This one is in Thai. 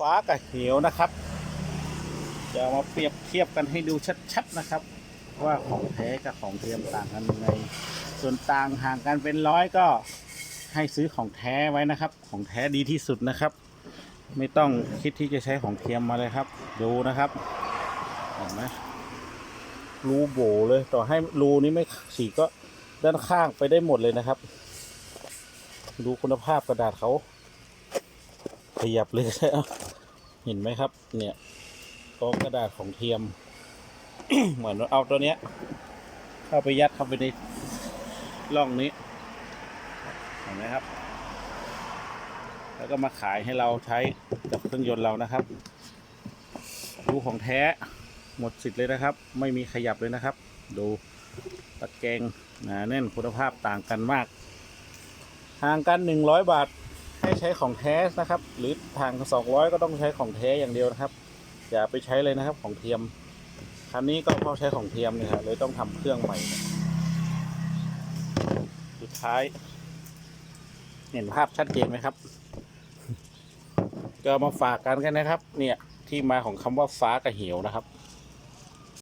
ฟ้ากับเหวนะครับจะมาเปรียบเทียบกันให้ดูชัดๆนะครับ ว่าของแท้กับของเทียมต่างกันยังไงส่วนต่างห่างกันเป็นร้อยก็ให้ซื้อของแท้ไว้นะครับ ของแท้ดีที่สุดนะครับ ไม่ต้องคิดที่จะใช้ของเทียมมาเลยครับ ดูนะครับเห็นไหมรูโบเลยต่อให้รูนี้ไม่ฉีกก็ด้านข้างไปได้หมดเลยนะครับ ดูคุณภาพกระดาษเขาขยับเลย เห็นไหมครับ เนี่ยกองกระดาษของเทียม เหมือนเอาตัวเนี้ย เข้าไปยัดเข้าไปในร่องนี้ เห็นไหมครับ แล้วก็มาขายให้เราใช้กับเครื่องยนต์เรานะครับ ดูของแท้หมดสิทธิ์เลยนะครับ ไม่มีขยับเลยนะครับ ดูตะแกรงหนาแน่นคุณภาพต่างกันมากห่างกัน 100 บาท ให้ใช้ของแท้นะครับ หรือห่าง200 ก็ต้องใช้ของแท้อย่างเดียวนะครับ อย่าไปใช้เลยนะครับของเทียม คันนี้ก็เพราใช้ของเทียมเนี่ยครับเลยต้องทำเครื่องใหม่ สุดท้าย เห็นภาพชัดเจนไหมครับ ก็มาฝากกันกันนะครับ เนี่ยที่มาของคำว่าฟ้ากับเหวนะครับ